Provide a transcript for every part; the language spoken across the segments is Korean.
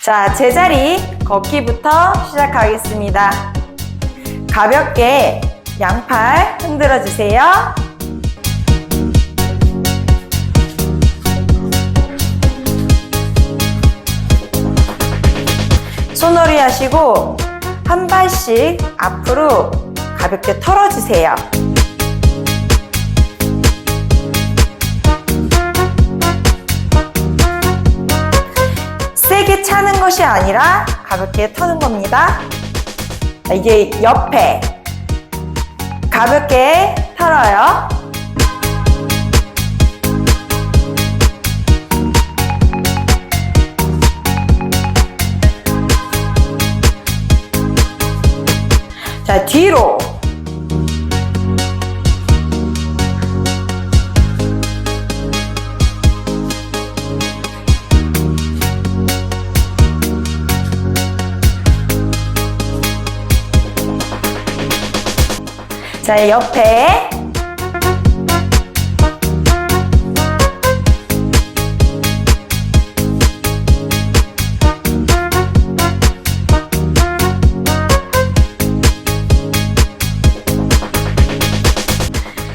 자, 제자리 걷기부터 시작하겠습니다. 가볍게 양팔 흔들어 주세요. 손놀이 하시고 한 발씩 앞으로 가볍게 털어주세요. 세게 차는 것이 아니라 가볍게 터는 겁니다. 자, 이제 옆에 가볍게 털어요. 자, 뒤로. 자, 옆에.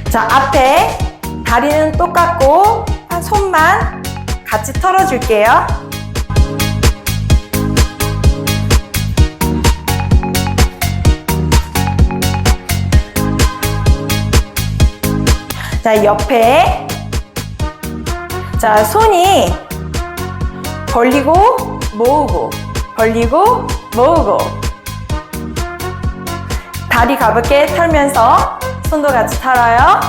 자, 앞에 다리는 똑같고 한 손만 같이 털어줄게요. 자, 옆에. 자, 손이 벌리고 모으고, 벌리고 모으고. 다리 가볍게 털면서 손도 같이 털어요.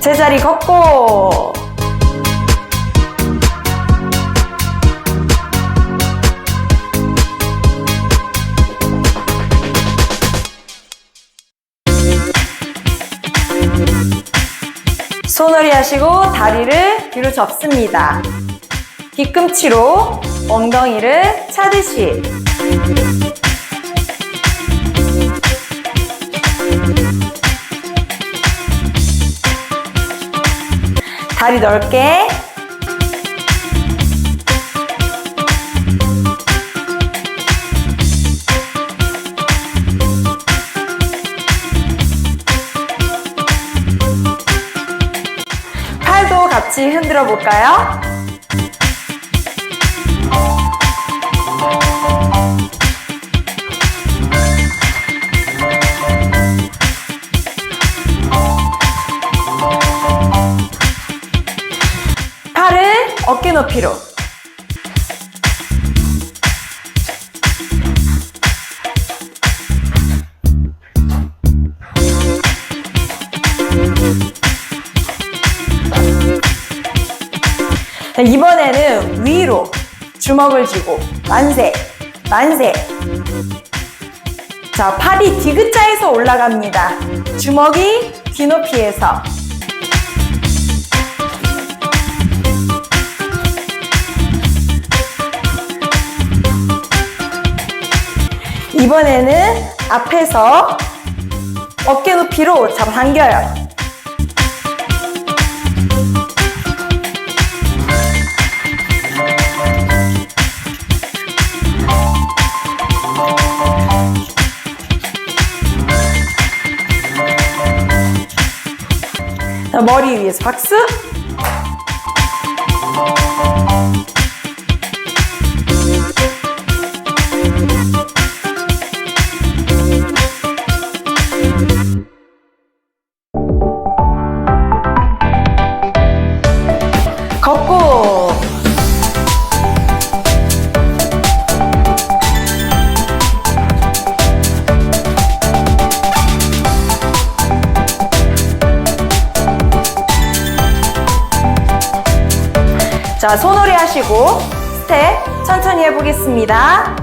제자리 걷고. 손놀이 하시고 다리를 뒤로 접습니다. 뒤꿈치로 엉덩이를 차듯이 다리 넓게 같이 흔들어 볼까요? 팔을 어깨 높이로 자, 이번에는 위로 주먹을 쥐고 만세, 만세. 자, 팔이 디귿자에서 올라갑니다. 주먹이 귀높이에서. 이번에는 앞에서 어깨 높이로 잡아당겨요. 자, 머리 위에서 박수. 자, 손놀이 하시고 스텝 천천히 해보겠습니다.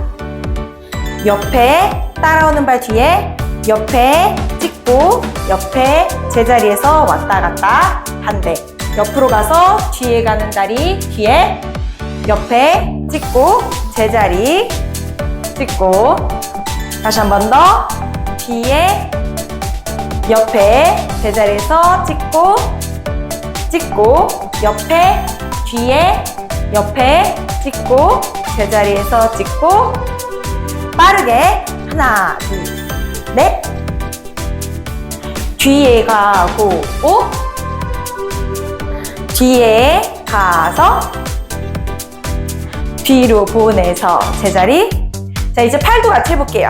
옆에 따라오는 발 뒤에 옆에 찍고 옆에 제자리에서 왔다 갔다 반대 옆으로 가서 뒤에 가는 다리 뒤에 옆에 찍고 제자리 찍고 다시 한 번 더 뒤에 옆에 제자리에서 찍고 찍고 옆에 뒤에 옆에 찍고 제자리에서 찍고 빠르게 하나 둘 넷. 뒤에 가고 오. 뒤에 가서 뒤로 보내서 제자리. 자 이제 팔도 같이 해볼게요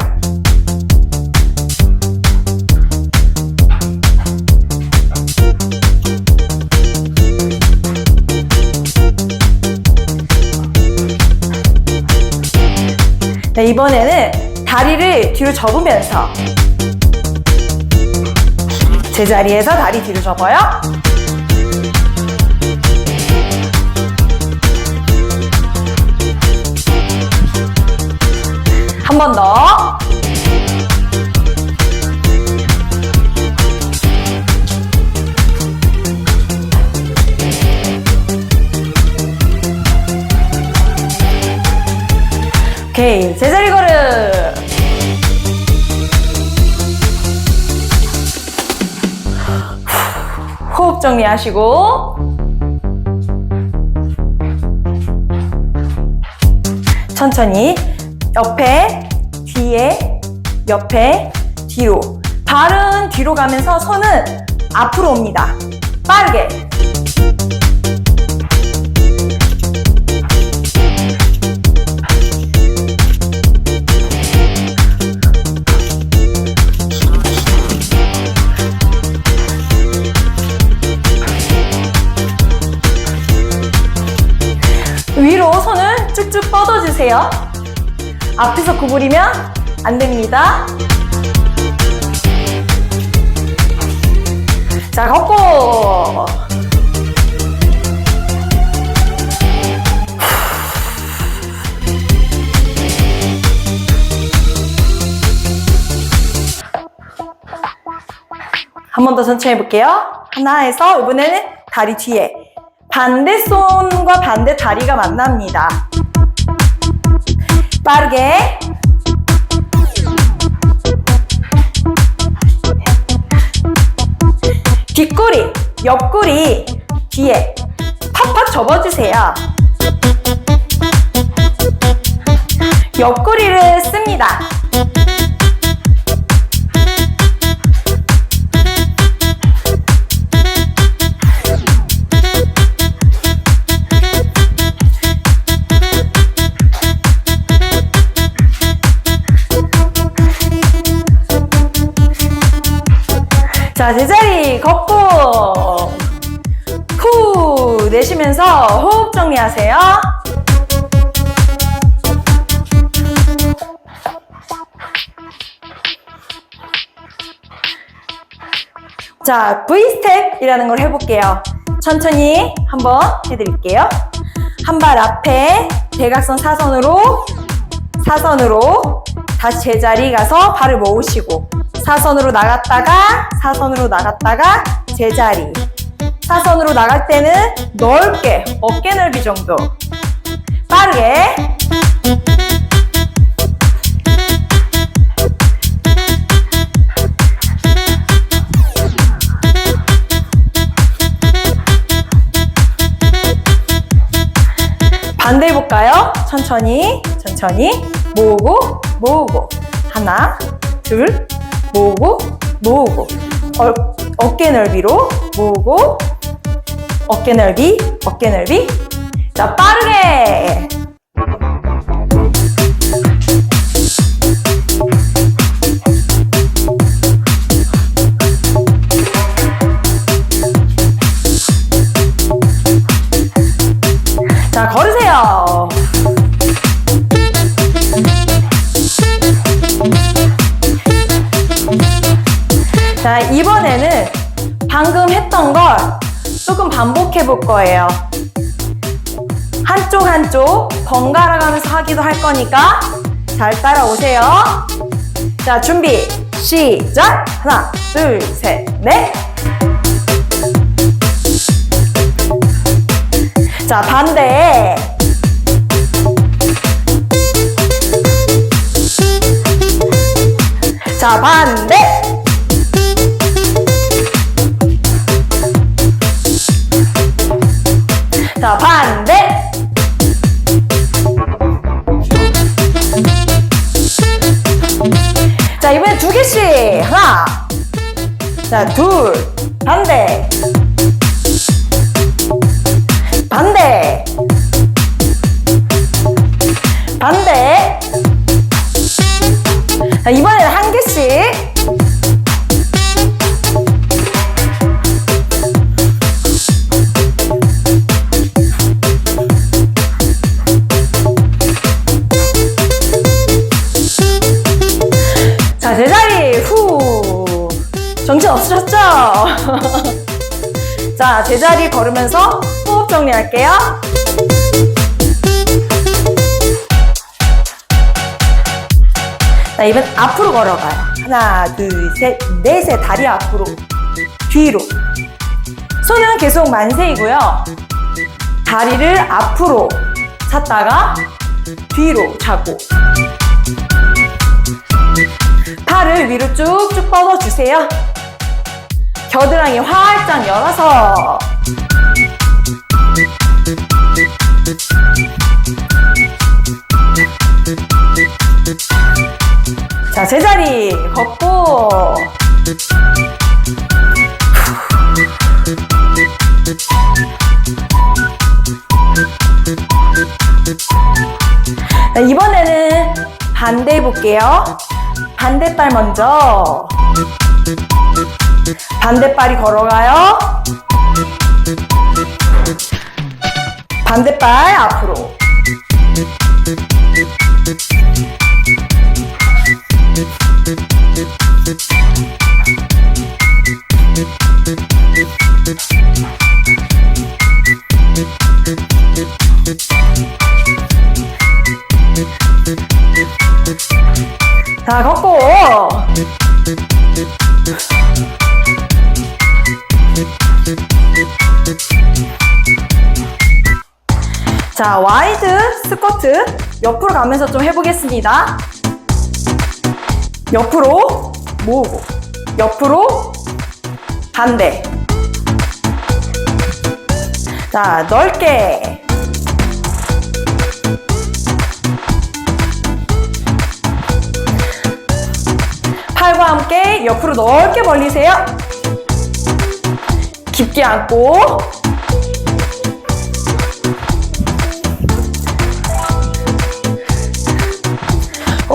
자, 이번에는 다리를 뒤로 접으면서 제자리에서 다리 뒤로 접어요. 한 번 더. 오케이, 제자리 걸음. 호흡 정리하시고. 천천히 옆에 뒤에 옆에 뒤로. 발은 뒤로 가면서 손은 앞으로 옵니다. 빠르게 뻗어주세요. 앞에서 구부리면 안 됩니다. 자, 걷고. 한 번 더 천천히 해볼게요. 하나 해서 이번에는 다리 뒤에. 반대 손과 반대 다리가 만납니다. 빠르게. 뒷구리, 옆구리 뒤에 팍팍 접어주세요. 옆구리를 씁니다. 자, 제자리 걷고 후 내쉬면서 호흡 정리하세요. 자, V스텝이라는 걸 해볼게요. 천천히 한번 해드릴게요. 한 발 앞에 대각선 사선으로 사선으로 다시 제자리 가서 발을 모으시고 사선으로 나갔다가 사선으로 나갔다가 제자리. 사선으로 나갈 때는 넓게 어깨 넓이 정도. 빠르게. 반대 해볼까요? 천천히 천천히. 모으고 모으고. 하나 둘 모으고 모으고. 어, 어깨 넓이로 모으고 어깨 넓이 어깨 넓이. 자 빠르게 반복해 볼 거예요. 한쪽 한쪽 번갈아 가면서 하기도 할 거니까 잘 따라오세요. 자, 준비. 시작. 하나, 둘, 셋, 넷. 자, 반대. 자, 반대. 자, 둘. 반대. 자, 제자리 걸으면서 호흡 정리할게요. 자, 이번 앞으로 걸어가요. 하나, 둘, 셋, 넷에 다리 앞으로, 뒤로. 손은 계속 만세이고요. 다리를 앞으로 찼다가 뒤로 차고. 팔을 위로 쭉쭉 뻗어주세요. 겨드랑이 활짝 열어서 자, 제자리 걷고 자, 이번에는 반대 해볼게요. 반대발 먼저. 반대발이 걸어가요. 반대발 앞으로. 자, 걷고. 스쿼트 옆으로 가면서 좀 해보겠습니다. 옆으로 모으고, 옆으로 반대. 자, 넓게. 팔과 함께 옆으로 넓게 벌리세요. 깊게 안고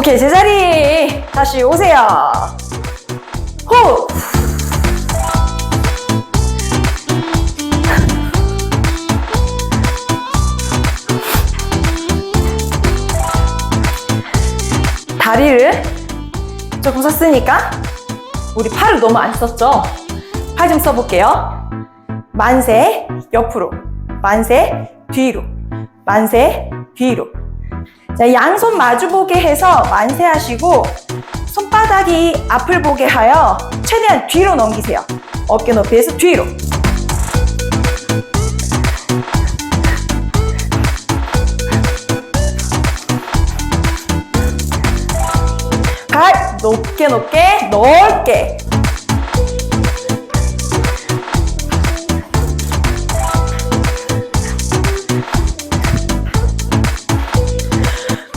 오케이 제자리. 다시 오세요. 호! 다리를 조금 썼으니까 우리 팔을 너무 안 썼죠? 팔 좀 써볼게요. 만세 옆으로 만세 뒤로 만세 뒤로 자, 양손 마주보게 해서 만세하시고 손바닥이 앞을 보게 하여 최대한 뒤로 넘기세요. 어깨 높이에서 뒤로. 발 높게 높게 넓게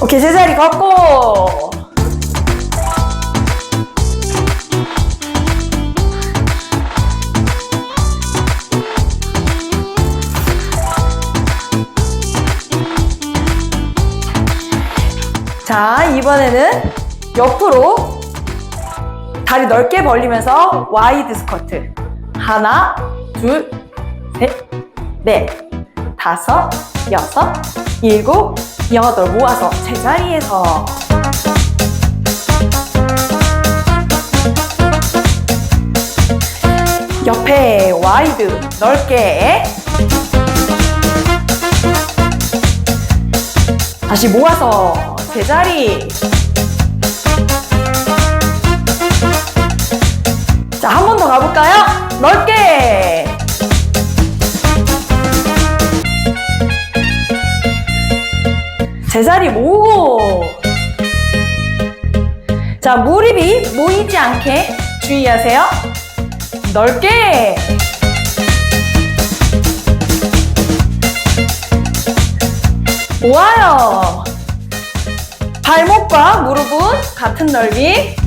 오케이 제자리 걷고. 자 이번에는 옆으로 다리 넓게 벌리면서 와이드 스쿼트. 하나 둘 셋 넷 다섯 여섯 일곱 여덟 모아서 제자리에서. 옆에 와이드 넓게. 다시 모아서 제자리. 자, 한 번 더 가볼까요? 넓게 제자리 모으고. 자 무릎이 모이지 않게 주의하세요. 넓게. 모아요. 발목과 무릎은 같은 넓이.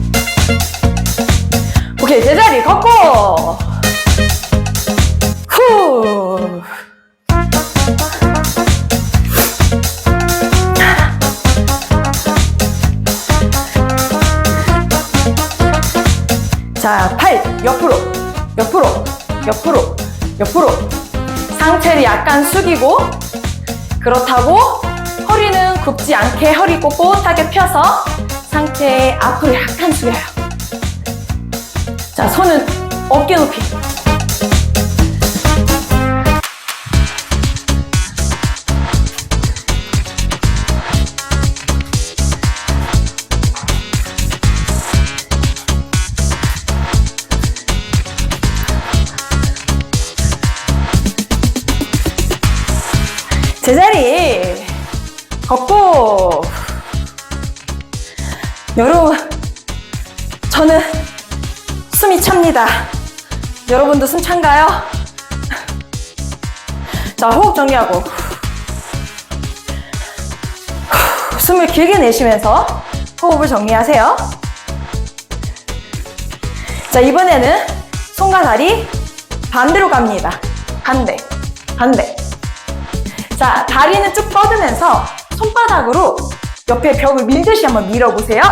오케이, 제자리 걷고. 후. 자, 팔 옆으로, 옆으로, 옆으로, 옆으로. 상체를 약간 숙이고, 그렇다고 허리는 굽지 않게 허리 꼿꼿하게 펴서 상체 앞으로 약간 숙여요. 자, 손은 어깨 높이. 여러분도 숨 찬가요? 자 호흡 정리하고 숨을 길게 내쉬면서 호흡을 정리하세요 자 이번에는 손과 다리 반대로 갑니다 반대 반대 자, 다리는 쭉 뻗으면서 손바닥으로 옆에 벽을 밀듯이 한번 밀어보세요.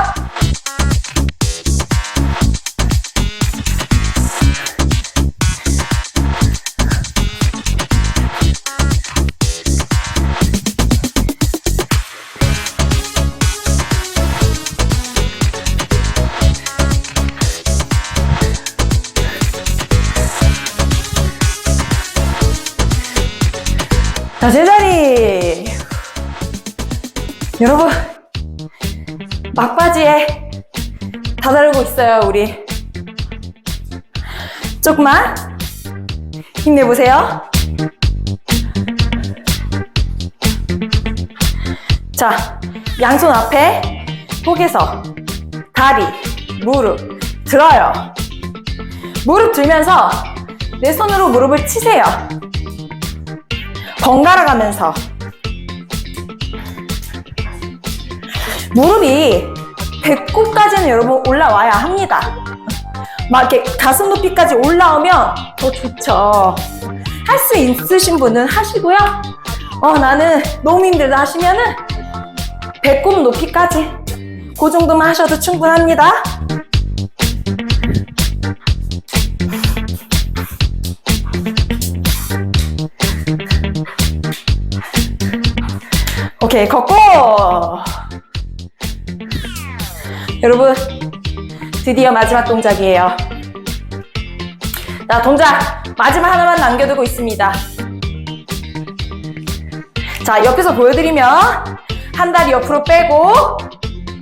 자, 제자리. 여러분, 막바지에 다다르고 있어요, 우리. 조금만 힘내보세요. 자, 양손 앞에 속에서 다리, 무릎 들어요. 무릎 들면서 내 손으로 무릎을 치세요. 번갈아 가면서 무릎이 배꼽까지는 여러분 올라와야 합니다. 막 이렇게 가슴 높이까지 올라오면 더 좋죠. 할 수 있으신 분은 하시고요. 어, 나는 너무 힘들다 하시면은 배꼽 높이까지 그 정도만 하셔도 충분합니다. 오케이, 걷고! 여러분, 드디어 마지막 동작이에요. 자, 동작 마지막 하나만 남겨두고 있습니다. 자, 옆에서 보여드리면 한 다리 옆으로 빼고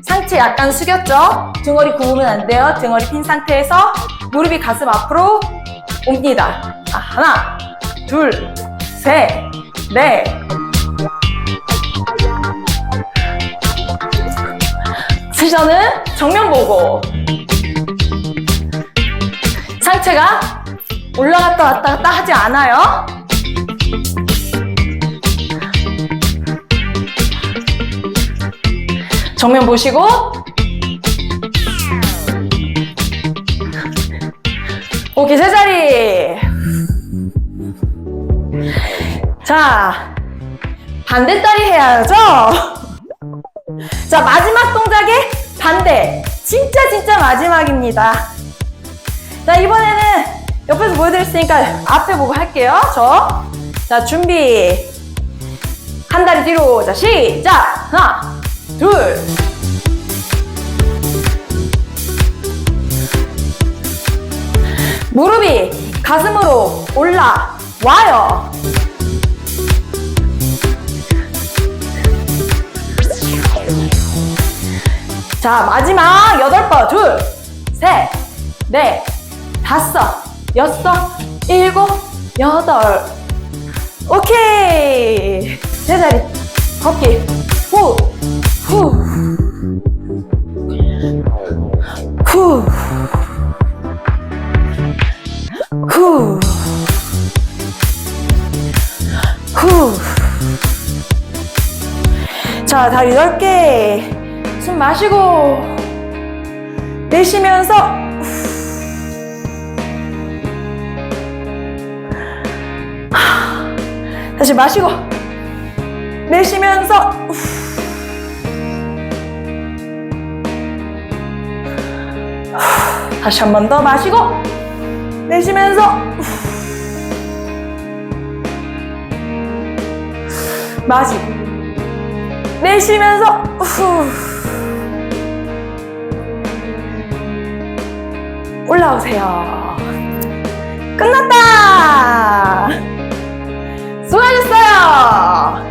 상체 약간 숙였죠? 등허리 굽으면 안 돼요. 등허리 핀 상태에서 무릎이 가슴 앞으로 옵니다. 자, 하나, 둘, 셋, 넷, 시선은 정면 보고. 상체가 올라갔다 왔다 갔다 하지 않아요. 정면 보시고. 오케이 제자리. 자 반대 다리 해야죠. 자, 마지막 동작의 반대. 진짜 진짜 마지막입니다. 자, 이번에는 옆에서 보여드렸으니까 앞에 보고 할게요. 저. 자, 준비. 한 다리 뒤로. 자, 시작. 하나, 둘. 무릎이 가슴으로 올라와요. 자, 마지막 여덟 번. 둘, 셋, 넷, 다섯, 여섯, 일곱, 여덟. 오케이. 제자리. 걷기. 후, 후. 후. 후. 후. 자, 다리 넓게. 숨 마시고 내쉬면서 다시 마시고 내쉬면서 다시 한 번 더 마시고 내쉬면서 마시고 내쉬면서 후. 올라오세요. 끝났다. 수고하셨어요.